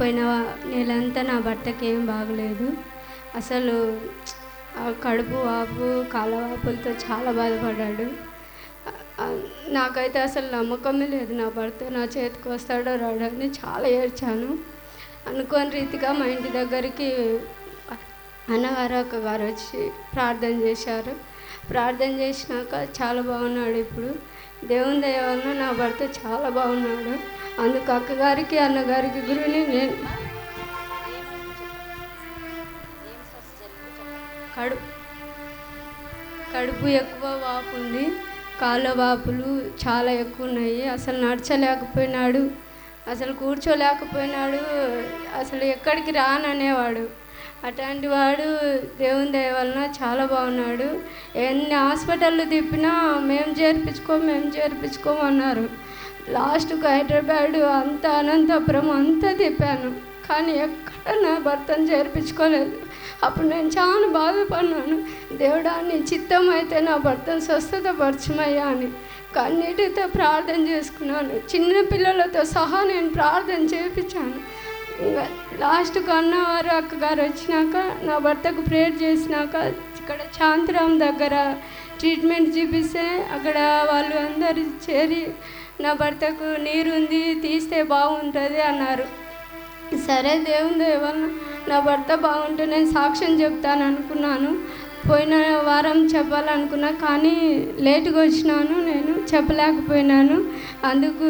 పోయిన నెలంతా నా భర్తకి ఏం బాగలేదు. అసలు కడుపు వాపు కాళ్ళ వాపులతో చాలా బాధపడ్డాడు. నాకైతే అసలు నమ్మకమే లేదు. నా భర్త నా చేతికి వస్తాడో రాడో అని చాలా ఏడ్చాను. అనుకోని రీతిగా మా ఇంటి దగ్గరికి అన్నగారు ఒక గారు వచ్చి ప్రార్థన చేశారు. ప్రార్థన చేసినాక చాలా బాగున్నాడు ఇప్పుడు. దేవుని దయ వలన నా భర్త చాలా బాగున్నాడు. అందుకు అక్కగారికి అన్నగారికి గురుని నేను కడు కడుపు ఎక్కువ వాపు ఉంది. కాళ్ళ వాపులు చాలా ఎక్కువ ఉన్నాయి. అసలు నడచలేకపోయినాడు. అసలు కూర్చోలేకపోయినాడు. అసలు ఎక్కడికి రాననేవాడు. అట్లాంటి వాడు దేవుని దయ వలన చాలా బాగున్నాడు. ఎన్ని హాస్పిటళ్ళు తిప్పినా మేము చేర్పించుకోం మేము చేర్పించుకోమన్నారు లాస్ట్కు హైదరాబాద్ అంత అనంతపురం అంతా తిప్పాను. కానీ ఎక్కడ నా భర్తను చేర్పించుకోలేదు. అప్పుడు నేను చాలా బాధపడినాను దేవుడా నీ చిత్తం అయితే నా భర్తను స్వస్థత పరచమయ్యా అని. కన్నీటితో ప్రార్థన చేసుకున్నాను. చిన్న పిల్లలతో సహా నేను ప్రార్థన చేయించాను ఇంకా వారు అక్క అక్కగారు వచ్చినాక నా భర్తకు ప్రేయర్ చేసినాక ఇక్కడ శాంతిరాం దగ్గర ట్రీట్మెంట్ చూపిస్తే అక్కడ వాళ్ళు అందరు చేరి నా భర్తకు నీరు ఉంది తీస్తే బాగుంటుంది అన్నారు. సరే దేవుని దేవన్న వలన నా భర్త బాగుంటే నేను సాక్ష్యం చెప్తాను అనుకున్నాను. పోయిన వారం చెప్పాలనుకున్నా కానీ లేటుగా వచ్చినాను నేను చెప్పలేకపోయినాను. అందుకు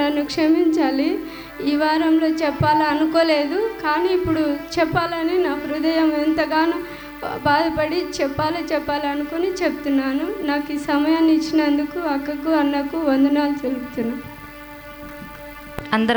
నన్ను క్షమించాలి. ఈ వారంలో చెప్పాలనుకోలేదు కానీ ఇప్పుడు చెప్పాలని నా హృదయం ఎంతగానో బాధపడి చెప్పాలి చెప్పాలనుకుని చెప్తున్నాను. నాకు ఈ సమయాన్ని ఇచ్చినందుకు అక్కకు అన్నకు వందనాలు తెలుపుతున్నాను అందరూ